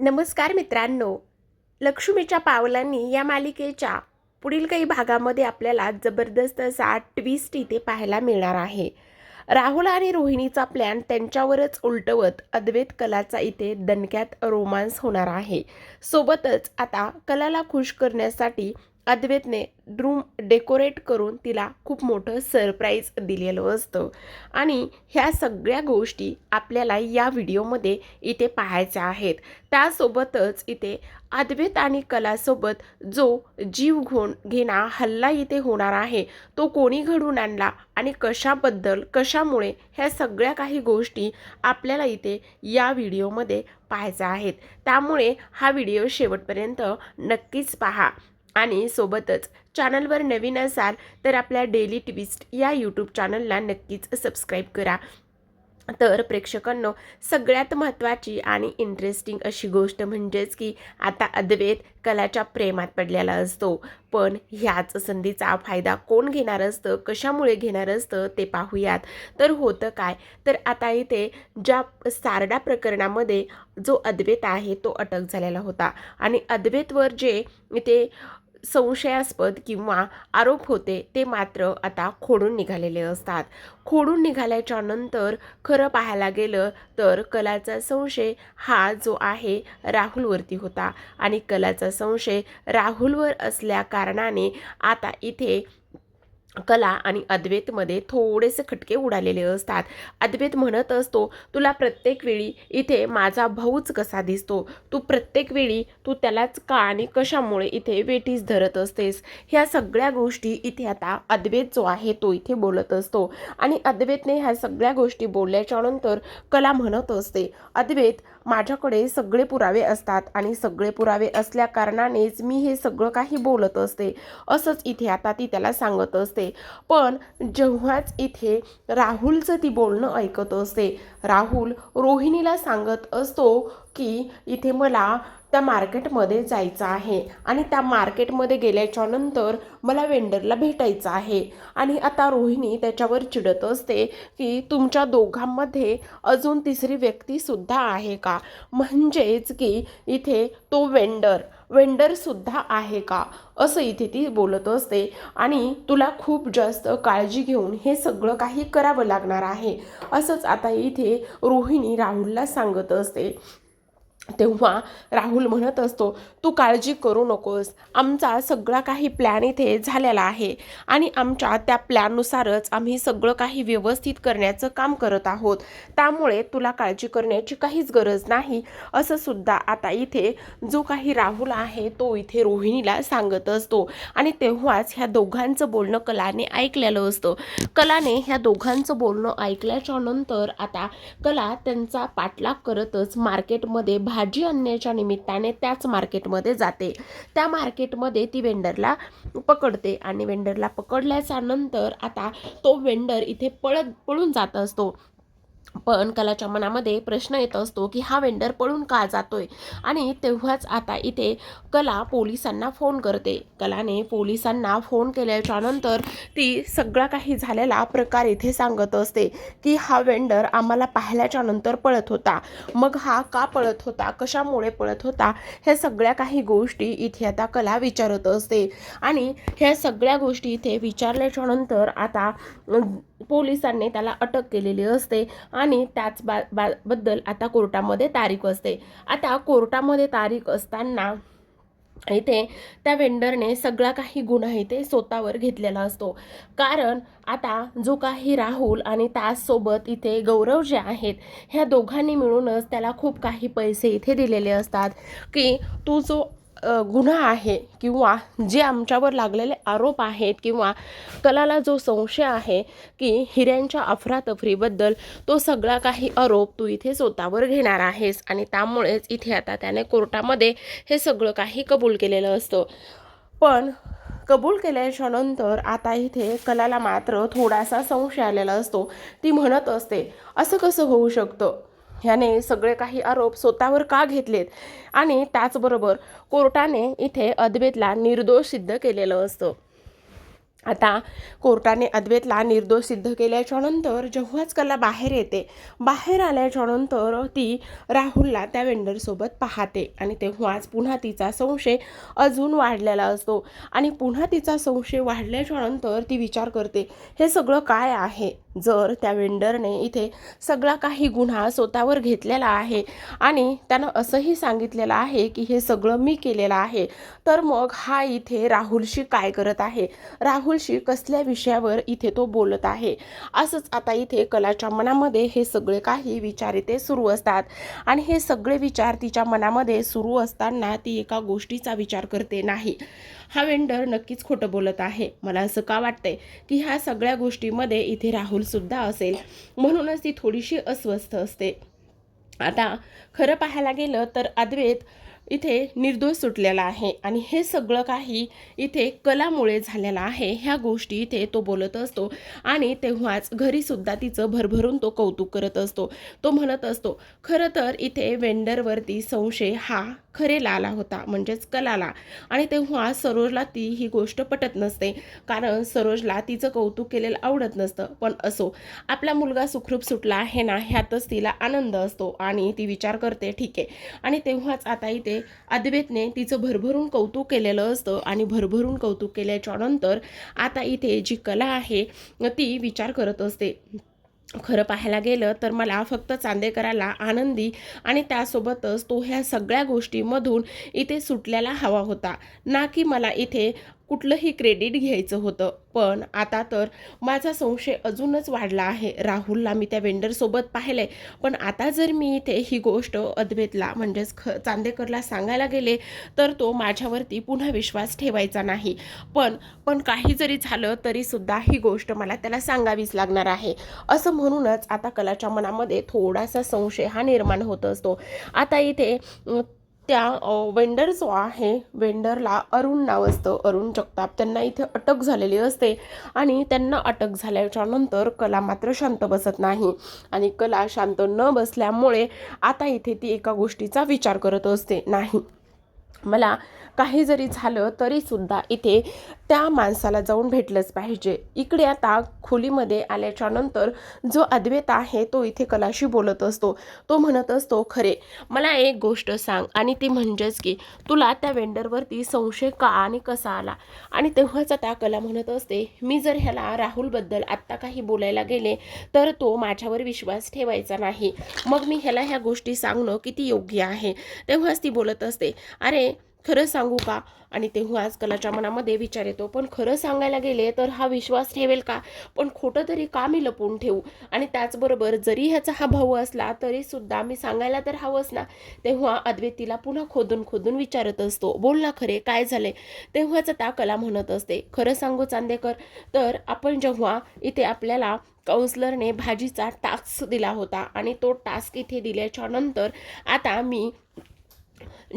नमस्कार मित्रांनो. लक्ष्मीच्या पावलांनी या मालिकेच्या पुढील काही भागामध्ये आपल्याला जबरदस्त असा ट्विस्ट इथे पाहायला मिळणार आहे. राहुल आणि रोहिणीचा प्लॅन त्यांच्यावरच उलटवत अद्वैत कलाचा इथे दणक्यात रोमांस होणार आहे. सोबतच आता कलाला खुश करण्यासाठी अद्वैतने रूम डेकोरेट करून तिला खूप मोठं सरप्राईज दिलेलं असतं. आणि ह्या सगळ्या गोष्टी आपल्याला या व्हिडिओमध्ये इथे पाहायच्या आहेत. त्यासोबतच इथे अद्वैत आणि कलासोबत जो जीव घोण घेणा हल्ला इथे होणार आहे तो कोणी घडून आणला आणि कशाबद्दल कशामुळे ह्या सगळ्या काही गोष्टी आपल्याला इथे या व्हिडिओमध्ये पाहायच्या आहेत. त्यामुळे हा व्हिडिओ शेवटपर्यंत नक्कीच पहा. आणि सोबतच चॅनलवर नवीन असाल तर आपल्या डेली ट्विस्ट या यूट्यूब चॅनलला नक्कीच सबस्क्राईब करा. तर प्रेक्षकांनो सगळ्यात महत्त्वाची आणि इंटरेस्टिंग अशी गोष्ट म्हणजेच की आता अद्वैत कलाच्या प्रेमात पडलेला असतो. पण ह्याच संधीचा फायदा कोण घेणार असतं? कशामुळे घेणार असतं? ते पाहूयात. तर होतं काय? तर आता इथे ज्या सारडा प्रकरणामध्ये जो अद्वैत आहे तो अटक झालेला होता. आणि अद्वैतवर जे इथे संशयास्पद किंवा आरोप होते ते मात्र आता खोडून निघालेले असतात. खोडून निघाल्याच्या नंतर खरं पाहायला गेलं तर कलाचा संशय हा जो आहे राहुलवरती होता. आणि कलाचा संशय राहुलवर असल्या कारणाने आता इथे कला आणि अद्वैतमध्ये थोडेसे खटके उडालेले असतात. अद्वैत म्हणत असतो तुला प्रत्येक वेळी इथे माझा भाऊच कसा दिसतो? तू प्रत्येक वेळी तू त्यालाच का आणि कशामुळे इथे वेटीस धरत असतेस? ह्या सगळ्या गोष्टी इथे आता अद्वैत जो आहे तो इथे बोलत असतो. आणि अद्वैतने ह्या सगळ्या गोष्टी बोलल्याच्यानंतर कला म्हणत असते अद्वैत माझ्याकडे सगळे पुरावे असतात आणि सगळे पुरावे असल्या कारणानेच मी हे सगळं काही बोलत असते. असंच इथे आता ती त्याला सांगत असते. पण जेव्हाच इथे राहुलचं ती बोलणं ऐकत असते राहुल रोहिणीला सांगत असतो की इथे मला त्या मार्केटमध्ये जायचं आहे. आणि त्या मार्केटमध्ये गेल्याच्यानंतर मला वेंडरला भेटायचं आहे. आणि आता रोहिणी त्याच्यावर चिडत असते की तुमच्या दोघांमध्ये अजून तिसरी व्यक्तीसुद्धा आहे का? म्हणजेच की इथे तो वेंडर वेंडरसुद्धा आहे का? असं इथे ती बोलत असते. आणि तुला खूप जास्त काळजी घेऊन हे सगळं काही करावं लागणार आहे. असंच आता इथे रोहिणी राहुलला सांगत असते. तेव्हा राहुल म्हणत असतो तू काळजी करू नकोस. आमचा सगळा काही प्लॅन इथे झालेला आहे आणि आमच्या त्या प्लॅननुसारच आम्ही सगळं काही व्यवस्थित करण्याचं काम करत आहोत. त्यामुळे तुला काळजी करण्याची काहीच गरज नाही. असं सुद्धा आता इथे जो काही राहुल आहे तो इथे रोहिणीला सांगत असतो. आणि तेव्हाच ह्या दोघांचं बोलणं कलाने ऐकलेलं असतं. कलाने ह्या दोघांचं बोलणं ऐकल्याच्या नंतर आता कला त्यांचा पाठलाग करतच मार्केटमध्ये भा भाजी आणण्याच्या निमित्ताने त्याच मार्केटमध्ये जाते. त्या मार्केटमध्ये ती वेंडरला पकडते आणि वेंडरला पकडल्याच्या नंतर आता तो वेंडर इथे पळत पळून जात असतो. पण कलाच्या मनामध्ये प्रश्न येत असतो की हा वेंडर पळून का जातोय? आणि तेव्हाच आता इथे कला पोलिसांना फोन करते. कलाने पोलिसांना फोन केल्याच्यानंतर ती सगळा काही झालेला प्रकार इथे सांगत असते की हा वेंडर आम्हाला पाहिल्याच्या नंतर पळत होता. मग हा का पळत होता? कशामुळे पळत होता? ह्या सगळ्या काही गोष्टी इथे आता कला विचारत असते. आणि ह्या सगळ्या गोष्टी इथे विचारल्याच्या नंतर आता पोलिसांनी त्याला अटक केलेली असते आणि त्याच बा बा बद्दल आता कोर्टामध्ये तारीख असते. आता कोर्टामध्ये तारीख असताना इथे त्या वेंडरने सगळा काही गुन्हा इथे स्वतःवर घेतलेला असतो. कारण आता जो काही राहुल आणि त्याचसोबत इथे गौरव जे आहेत ह्या दोघांनी मिळूनच त्याला खूप काही पैसे इथे दिलेले असतात. की तू जो गुन्हा आहे किंवा जे आमच्यावर लागलेले आरोप आहेत किंवा कलाला जो संशय आहे की हिऱ्यांच्या अफरातफरीबद्दल तो सगळा काही आरोप तू इथे स्वतःवर घेणार आहेस आणि त्यामुळेच इथे आता त्याने कोर्टामध्ये हे सगळं काही कबूल केलेलं असतं. पण कबूल केल्याच्यानंतर आता इथे कलाला मात्र थोडासा संशय आलेला असतो. ती म्हणत असते असं कसं होऊ शकतं? ह्याने सगळे काही आरोप स्वतःवर का घेतलेत? आणि त्याचबरोबर कोर्टाने इथे अद्वेतला निर्दोष सिद्ध केलेलं असतं. आता कोर्टाने अद्वैतला निर्दोष सिद्ध केल्याच्यानंतर जेव्हाच कला बाहेर येते बाहेर आल्याच्यानंतर ती राहुलला त्या वेंडरसोबत पाहते आणि तेव्हाच पुन्हा तिचा संशय अजून वाढलेला असतो. आणि पुन्हा तिचा संशय वाढल्याच्यानंतर ती विचार करते हे सगळं काय आहे? जर त्या वेंडरने इथे सगळा काही गुन्हा स्वतःवर घेतलेला आहे आणि त्यानं असंही सांगितलेलं आहे की हे सगळं मी केलेलं आहे तर मग हा इथे राहुलशी काय करत आहे? राहुल राहुलशी कसल्या विषयावर इथे तो बोलत आहे? असंच आता इथे कलाच्या मनामध्ये हे सगळे काही विचार इथे सुरू असतात. आणि हे सगळे विचार तिच्या मनामध्ये सुरू असताना ती एका गोष्टीचा विचार करते नाही. हा वेंडर नक्कीच खोटं बोलत आहे. मला असं का वाटतंय? की ह्या सगळ्या गोष्टीमध्ये इथे राहुलसुद्धा असेल. म्हणूनच ती थोडीशी अस्वस्थ असते. आता खरं पाहायला गेलं तर अद्वैत इथे निर्दोष सुटलेला आहे. आणि हे सगळं काही इथे कलामुळे झालेलं आहे. ह्या गोष्टी इथे तो बोलत असतो. आणि तेव्हाच घरीसुद्धा तिचं भरभरून तो कौतुक करत असतो. तो म्हणत असतो खरं तर इथे वेंडरवरती संशय हा खरेला आला होता म्हणजेच कलाला. आणि तेव्हा सरोजला ती ही गोष्ट पटत नसते कारण सरोजला तिचं कौतुक केलेलं आवडत नसतं. पण असो आपला मुलगा सुखरूप सुटला आहे ना ह्यातच तिला आनंद असतो आणि ती विचार करते ठीक आहे. आणि तेव्हाच आता इथे अद्वेतने तिचं भरभरून कौतुक केलेलं असतं आणि भरभरून कौतुक केल्याच्यानंतर आता इथे जी कला आहे ती विचार करत असते. खरं पाहायला गेलं तर मला फक्त चांदेकराला आनंदी आणि त्यासोबतच तो ह्या सगळ्या गोष्टीमधून इथे सुटल्याला हवा होता. ना की मला इथे कुठलंही क्रेडिट घ्यायचं होतं. पण आता तर माझा संशय अजूनच वाढला आहे. राहुलला मी त्या वेंडरसोबत पाहिलं आहे पण आता जर मी इथे ही गोष्ट अद्वेतला म्हणजेच ख चांदेकरला सांगायला गेले तर तो माझ्यावरती पुन्हा विश्वास ठेवायचा नाही. पण पण काही जरी झालं तरीसुद्धा ही गोष्ट मला त्याला सांगावीच लागणार आहे. असं म्हणूनच आता कलाच्या मनामध्ये थोडासा संशय हा निर्माण होत असतो. आता इथे त्या वेंडर जो आहे वेंडरला अरुण नाव असतं अरुण जगताप. त्यांना इथे अटक झालेली असते आणि त्यांना अटक झाल्याच्यानंतर कला मात्र शांत बसत नाही. आणि कला शांत न बसल्यामुळे आता इथे ती एका गोष्टीचा विचार करत असते नाही. मला काही जरी झालं तरीसुद्धा इथे त्या माणसाला जाऊन भेटलंच पाहिजे. इकडे आता खोलीमध्ये आल्याच्यानंतर जो अद्वैत आहे तो इथे कलाशी बोलत असतो. तो म्हणत असतो खरे मला एक गोष्ट सांग आणि ती म्हणजेच की तुला त्या वेंडरवरती संशय का आणि कसा आला? आणि तेव्हाच त्या कला म्हणत असते मी जर ह्याला राहुलबद्दल आत्ता काही बोलायला गेले तर तो माझ्यावर विश्वास ठेवायचा नाही. मग मी ह्याला ह्या गोष्टी सांगणं किती योग्य आहे? तेव्हाच ती बोलत असते अरे खरं सांगू का? आणि तेव्हाच कलाच्या मनामध्ये विचार येतो पण खरं सांगायला गेले तर हा विश्वास ठेवेल का? पण खोटं तरी का मी लपवून ठेवू? आणि त्याचबरोबर जरी ह्याचा हा भाऊ असला तरी सुद्धा मी सांगायला तर हवंच ना. तेव्हा अद्वैत तिला पुन्हा खोदून खोदून विचारत असतो बोल ना खरे काय झाले तेव्हाच त्या कला म्हणत असते खरं सांगू चांदेकर तर आपण जेव्हा इथे आपल्याला काउन्सलरने भाजीचा टास्क दिला होता आणि तो टास्क इथे दिल्याच्या नंतर आता मी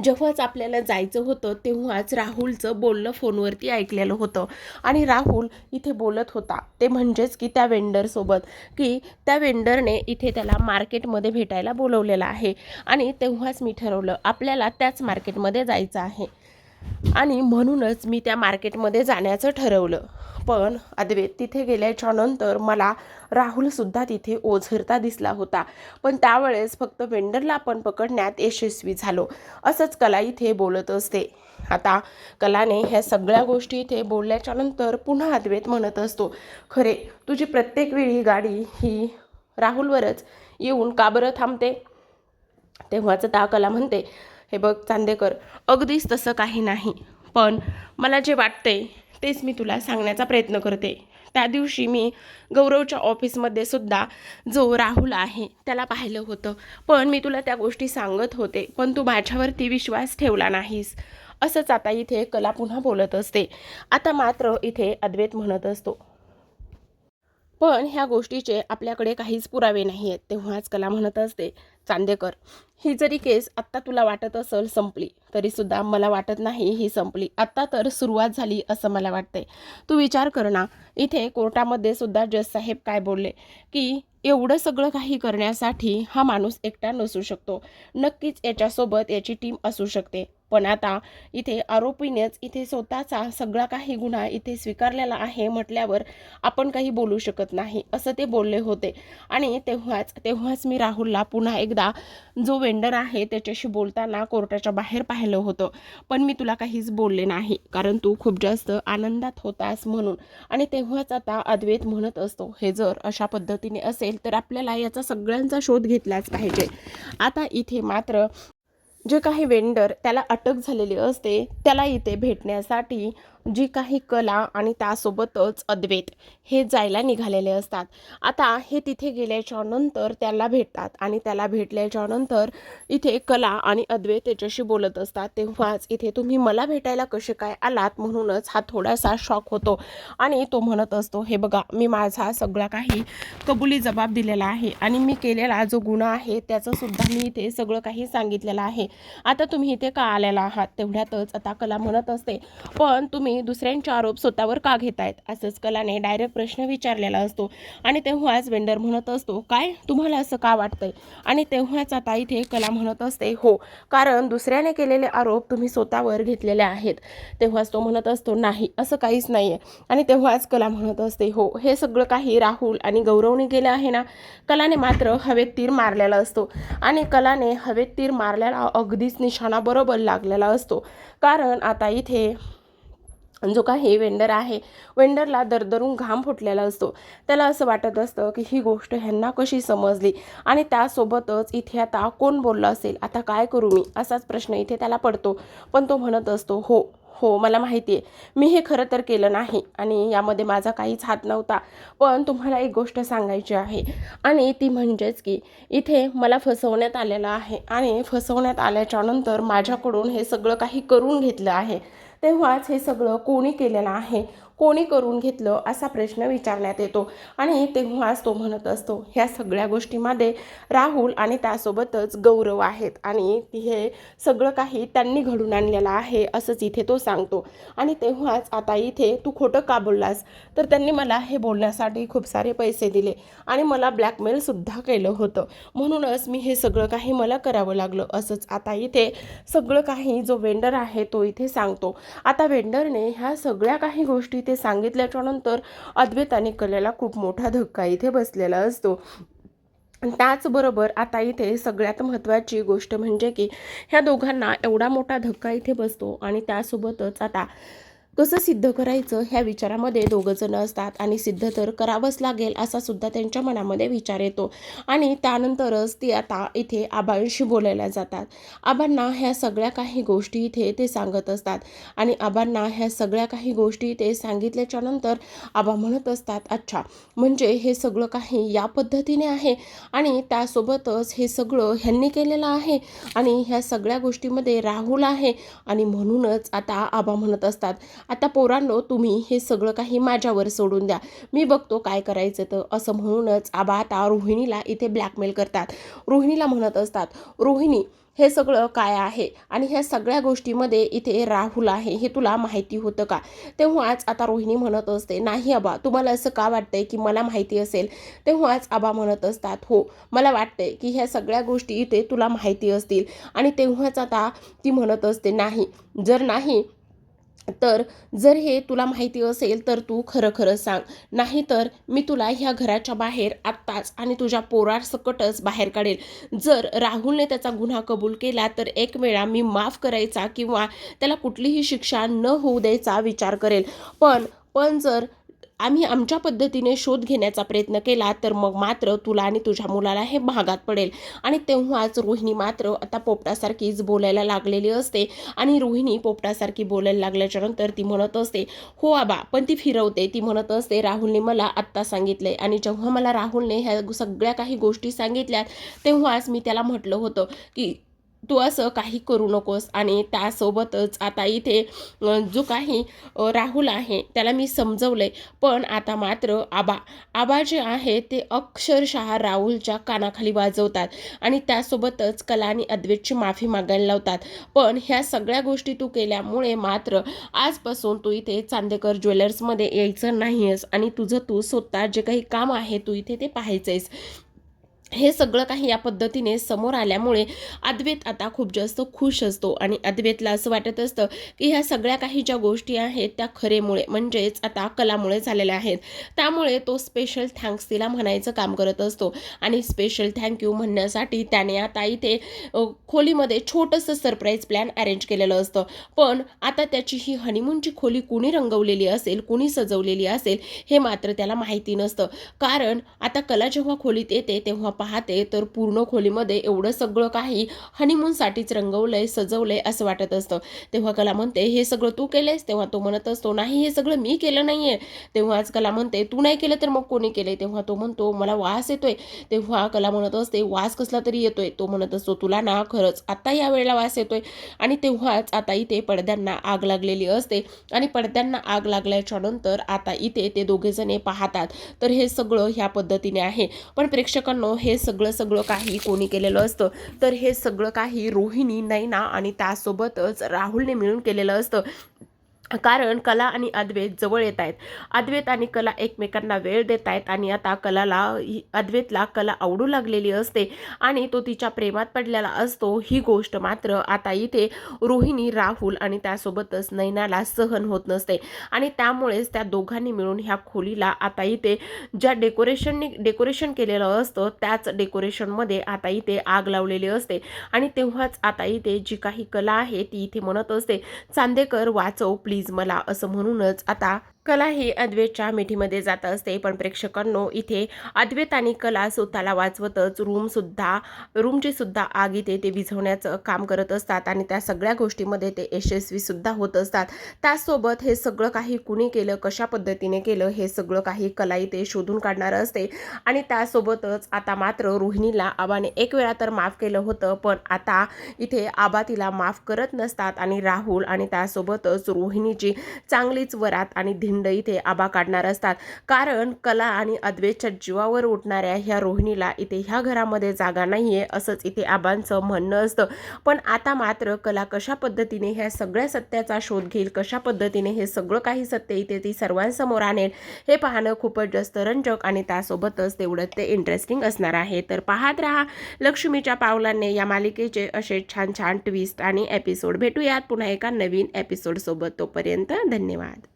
जेव्हाच आपल्याला जायचं होतं तेव्हाच राहुलचं बोलणं फोनवरती ऐकलेलं होतं. आणि राहुल इथे बोलत होता. ते म्हणजेच की त्या वेंडरसोबत की त्या वेंडरने इथे त्याला मार्केटमध्ये भेटायला बोलवलेलं आहे. आणि तेव्हाच मी ठरवलं आपल्याला त्याच मार्केटमध्ये जायचं आहे. आणि म्हणूनच मी त्या मार्केटमध्ये जाण्याचं ठरवलं. पण अद्वैत तिथे गेल्याच्यानंतर मला राहुलसुद्धा तिथे ओझरता दिसला होता. पण त्यावेळेस फक्त वेंडरला आपण पकडण्यात यशस्वी झालो असंच कला इथे बोलत असते. आता कलाने ह्या सगळ्या गोष्टी इथे बोलल्याच्या नंतर पुन्हा अद्वैत म्हणत असतो खरे तुझी प्रत्येक वेळी गाडी ही राहुलवरच येऊन का बरं थांबते? तेव्हाच ता कला म्हणते हे बघ चांदेकर अगदीच तसं काही नाही. पण मला जे वाटते तेच मी तुला सांगण्याचा प्रयत्न करते. त्या दिवशी मी गौरवच्या ऑफिसमध्ये सुद्धा जो राहुल आहे त्याला पाहिलं होतं. पण मी तुला त्या गोष्टी सांगत होते पण तू माझ्यावरती विश्वास ठेवला नाहीस. असंच आता इथे कला पुन्हा बोलत असते. आता मात्र इथे अद्वैत म्हणत असतो. पण ह्या गोष्टीचे आपल्याकडे काहीच पुरावे नाही आहेत तेव्हाच कला म्हणत असते. चांदेकर. ही जरी केस आत्ता तुला वाटत असेल संपली तरीसुद्धा मला वाटत नाही ही संपली. आत्ता तर सुरुवात झाली असं मला वाटते तू विचार कर ना इथे कोर्टामध्ये सुद्धा जज साहेब काय बोलले? की एवढं सगळं काही करण्यासाठी हा माणूस एकटा नसू शकतो. नक्कीच याच्यासोबत याची टीम असू शकते. पण आता इथे आरोपीनेच इथे स्वतःचा सगळा काही गुन्हा इथे स्वीकारलेला आहे म्हटल्यावर आपण काही बोलू शकत नाही असं ते बोलले होते. आणि तेव्हाच तेव्हाच मी राहुलला पुन्हा एकदा जो वेंडर आहे त्याच्याशी बोलताना कोर्टाच्या बाहेर पाहिलं होतं. पण मी तुला काहीच बोलले नाही कारण तू खूप जास्त आनंदात होतास म्हणून. आणि तेव्हाच आता अद्वैत म्हणत असतो हे जर अशा पद्धतीने असेल तर आपल्याला याचा सगळ्यांचा शोध घेतलाच पाहिजे. आता इथे मात्र जे काही वेंडर त्याला अटक झालेली असते त्याला इथे भेटण्यासाठी जी काही कला आणि त्यासोबतच अद्वैत हे जायला निघालेले असतात. आता हे तिथे गेल्याच्यानंतर त्याला भेटतात आणि त्याला भेटल्याच्या नंतर इथे कला आणि अद्वैत त्याच्याशी बोलत असतात. तेव्हाच इथे तुम्ही मला भेटायला कसे काय आलात म्हणूनच हा थोडासा शॉक होतो. आणि तो म्हणत असतो हे बघा मी माझा सगळा काही कबुली जबाब दिलेला आहे आणि मी केलेला जो गुन्हा आहे त्याचंसुद्धा मी इथे सगळं काही सांगितलेलं आहे. आता तुम्ही इथे का आलेला आहात? तेवढ्यातच आता कला म्हणत असते. पण तुम्ही दुसऱ्यांचे आरोप स्वतःवर का घेतायत? असंच कलाने डायरेक्ट प्रश्न विचारलेला असतो. आणि तेव्हाच वेंडर म्हणत असतो काय? तुम्हाला असं का वाटतंय? आणि तेव्हाच आता इथे कला म्हणत असते हो कारण दुसऱ्याने केलेले आरोप तुम्ही स्वतःवर घेतलेले आहेत. तेव्हाच तो म्हणत असतो नाही असं काहीच नाही आहे आणि तेव्हाच कला म्हणत असते हो हे सगळं काही राहुल आणि गौरवने केलं आहे ना? कलाने मात्र हवेत तीर मारलेला असतो. आणि कलाने हवेत तीर मारलेला अगदीच निशाणा बरोबर लागलेला असतो. कारण आता इथे जो काही वेंडर आहे वेंडरला दरदरून घाम फुटलेला असतो. त्याला असं वाटत असतं की ही गोष्ट ह्यांना कशी समजली? आणि त्यासोबतच इथे आता कोण बोललं असेल? आता काय करू मी? असाच प्रश्न इथे त्याला पडतो. पण तो म्हणत असतो हो हो मला माहिती आहे मी हे खरं तर केलं नाही आणि यामध्ये माझा काहीच हात नव्हता. पण तुम्हाला एक गोष्ट सांगायची आहे. आणि ती म्हणजेच की इथे मला फसवण्यात आलेलं आहे आणि फसवण्यात आल्याच्यानंतर माझ्याकडून हे सगळं काही करून घेतलं आहे. तेव्हाच हे सगळं कोणी केलेलं आहे? कोणी करून घेतलं असा प्रश्न विचारण्यात येतो. आणि तेव्हाच तो म्हणत असतो ह्या सगळ्या गोष्टीमध्ये राहुल आणि त्यासोबतच गौरव आहेत आणि हे सगळं काही त्यांनी घडून आणलेलं आहे असंच इथे तो सांगतो. आणि तेव्हाच आता इथे तू खोटं का बोललास? तर त्यांनी मला हे बोलण्यासाठी खूप सारे पैसे दिले आणि मला ब्लॅकमेलसुद्धा केलं होतं. म्हणूनच मी हे सगळं काही मला करावं लागलं असंच आता इथे सगळं काही जो वेंडर आहे तो इथे सांगतो. आता वेंडरने ह्या सगळ्या काही गोष्टी ते सांगितल्याच्या नंतर अद्वैत आणि कलेला खूप मोठा धक्का इथे बसलेला असतो. त्याचबरोबर आता इथे सगळ्यात महत्त्वाची गोष्ट म्हणजे की ह्या दोघांना एवढा मोठा धक्का इथे बसतो आणि त्यासोबतच आता कसं सिद्ध करायचं ह्या विचारामध्ये दोघंजणं असतात आणि सिद्ध तर करावंच लागेल असा सुद्धा त्यांच्या मनामध्ये विचार येतो. आणि त्यानंतरच ती आता इथे आबांशी बोलायला जातात. आबांना ह्या सगळ्या काही गोष्टी इथे ते सांगत असतात. आणि आबांना ह्या सगळ्या काही गोष्टी ते सांगितल्याच्या नंतर आबा म्हणत असतात अच्छा म्हणजे हे सगळं काही या पद्धतीने आहे? आणि त्यासोबतच हे सगळं ह्यांनी केलेलं आहे? आणि ह्या सगळ्या गोष्टीमध्ये राहुल आहे? आणि म्हणूनच आता आबा म्हणत असतात आता पोरांनो तुम्ही हे सगळं काही माझ्यावर सोडून द्या. मी बघतो काय करायचं तर असं म्हणूनच आबा आता रोहिणीला इथे ब्लॅकमेल करतात. रोहिणीला म्हणत असतात रोहिणी हे सगळं काय आहे? आणि ह्या सगळ्या गोष्टीमध्ये इथे राहुल आहे हे तुला माहिती होतं का? तेव्हाच आता रोहिणी म्हणत असते नाही आबा तुम्हाला असं का वाटतंय की मला माहिती असेल? तेव्हाच आबा म्हणत असतात हो मला वाटतंय की ह्या सगळ्या गोष्टी इथे तुला माहिती असतील. आणि तेव्हाच आता ती म्हणत असते नाही जर नाही तर जर हे तुला माहिती असेल तर तू खरं खरं सांग. नाहीतर मी तुला ह्या घराच्या बाहेर आत्ताच आणि तुझ्या पोरासकटच बाहेर काढेल. जर राहुलने त्याचा गुन्हा कबूल केला तर एक वेळा मी माफ करायचा किंवा त्याला कुठलीही शिक्षा न होऊ द्यायचा विचार करेल. पण पण जर आम्ही आमच्या पद्धतीने शोध घेण्याचा प्रयत्न केला तर मग मात्र तुला आणि तुझ्या मुलाला हे भागात पडेल. आणि तेव्हाच रोहिणी मात्र आता पोपटासारखीच बोलायला लागलेली असते. आणि रोहिणी पोपटासारखी बोलायला लागल्याच्या नंतर ती म्हणत असते हो आबा पण ती फिरवते. ती म्हणत असते राहुलने मला आत्ता सांगितले आणि जेव्हा मला राहुलने ह्या सगळ्या काही गोष्टी सांगितल्या तेव्हाच मी त्याला म्हटलं होतं की तू असं काही करू नकोस आणि त्यासोबतच आता इथे जो काही राहुल आहे त्याला मी समजवलंय. पण आता मात्र आबा आबा जे आहे ते अक्षरशः राहुलच्या कानाखाली वाजवतात आणि त्यासोबतच कला आणि अद्वैतची माफी मागायला लावतात. पण ह्या सगळ्या गोष्टी तू केल्यामुळे मात्र आजपासून तू इथे चांदेकर ज्वेलर्समध्ये यायचं नाही आहेस आणि तुझं तू स्वतः जे काही काम आहे तू इथे ते पाहायचं आहेस हे सगळं काही या पद्धतीने समोर आल्यामुळे अद्वैत आता खूप जास्त खुश असतो आणि अद्वैतला असं वाटत असतं की ह्या सगळ्या काही ज्या गोष्टी आहेत त्या खरेमुळे म्हणजेच आता कलामुळे झालेल्या आहेत. त्यामुळे तो स्पेशल थँक्स तिला म्हणायचं काम करत असतो आणि स्पेशल थँक्यू म्हणण्यासाठी त्याने आता इथे खोलीमध्ये छोटंसं सरप्राईज प्लॅन अरेंज केलेलं असतं. पण आता त्याची ही हनीमूनची खोली कुणी रंगवलेली असेल कुणी सजवलेली असेल हे मात्र त्याला माहिती नसतं. कारण आता कला जेव्हा खोलीत येते तेव्हा पाहते तर पूर्ण खोलीमध्ये एवढं सगळं काही हनीमूनसाठीच रंगवलंय सजवलंय असं वाटत असतं. तेव्हा कला म्हणते हे सगळं तू केलंयस? तेव्हा तो म्हणत असतो नाही हे सगळं मी केलं नाही आहे तेव्हाच कला म्हणते तू नाही केलं तर मग कोणी केलंय? तेव्हा तो म्हणतो मला वास येतोय. तेव्हा कला म्हणत असते वास कसला तरी येतोय. तो म्हणत असतो तुला ना खरंच आता या वेळेला वास येतोय. आणि तेव्हाच आता इथे पडद्यांना आग लागलेली असते. आणि पडद्यांना आग लागल्याच्या नंतर आता इथे ते दोघेजणे पाहतात. तर हे सगळं ह्या पद्धतीने आहे. पण प्रेक्षकांनो हे हे सगळं सगळं काही कोणी केलेलं असतं. तर हे सगळं काही रोहिणी नैना आणि त्यासोबतच राहुलने मिळून केलेलं असतं. कारण कला आणि अद्वैत जवळ येत आहेत. अद्वैत आणि कला एकमेकांना वेळ देत आहेत आणि आता कलाला ही- अद्वैतला कला आवडू लागलेली असते आणि तो तिच्या प्रेमात पडलेला असतो. ही गोष्ट मात्र आता इथे रोहिणी राहुल आणि त्यासोबतच नैनाला सहन होत नसते आणि त्यामुळेच त्या दोघांनी मिळून ह्या खोलीला आता इथे ज्या डेकोरेशनने डेकोरेशन केलेलं असतं त्याच डेकोरेशनमध्ये आता इथे आग लावलेली असते आणि तेव्हाच आता इथे जी काही कला आहे ती इथे म्हणत असते चांदेकर वाचव प्लीज मला असं म्हणूनच आता कला ही अद्वैतच्या मिठीमध्ये जात असते. पण प्रेक्षकांनो इथे अद्वैत आणि कला स्वतःला वाचवतच रूमसुद्धा रूमची सुद्धा आग इथे ते विझवण्याचं काम करत असतात आणि त्या सगळ्या गोष्टीमध्ये ते यशस्वीसुद्धा होत असतात. त्याचसोबत हे सगळं काही कुणी केलं कशा पद्धतीने केलं हे सगळं काही कला इथे शोधून काढणार असते. आणि त्यासोबतच आता मात्र रोहिणीला आबाने एक वेळा तर माफ केलं होतं पण आता इथे आबा तिला माफ करत नसतात आणि राहुल आणि त्यासोबतच रोहिणीची चांगलीच वरात आणि धिंड इथे आबा काढणार असतात. कारण कला आणि अद्वेच्या जीवावर उठणाऱ्या ह्या रोहिणीला इथे ह्या घरामध्ये जागा नाही आहे असंच इथे आबांचं म्हणणं असतं. पण आता मात्र कला कशा पद्धतीने ह्या सगळ्या सत्याचा शोध घेईल कशा पद्धतीने हे सगळं काही सत्य इथे ती सर्वांसमोर आणेल हे पाहणं खूपच जास्त रंजक आणि त्यासोबतच तेवढंच ते इंटरेस्टिंग असणार आहे. तर पाहत राहा लक्ष्मीच्या पावलांनी या मालिकेचे असे छान छान ट्विस्ट आणि एपिसोड भेटूयात पुन्हा एका नवीन एपिसोडसोबत तोपर्यंत धन्यवाद.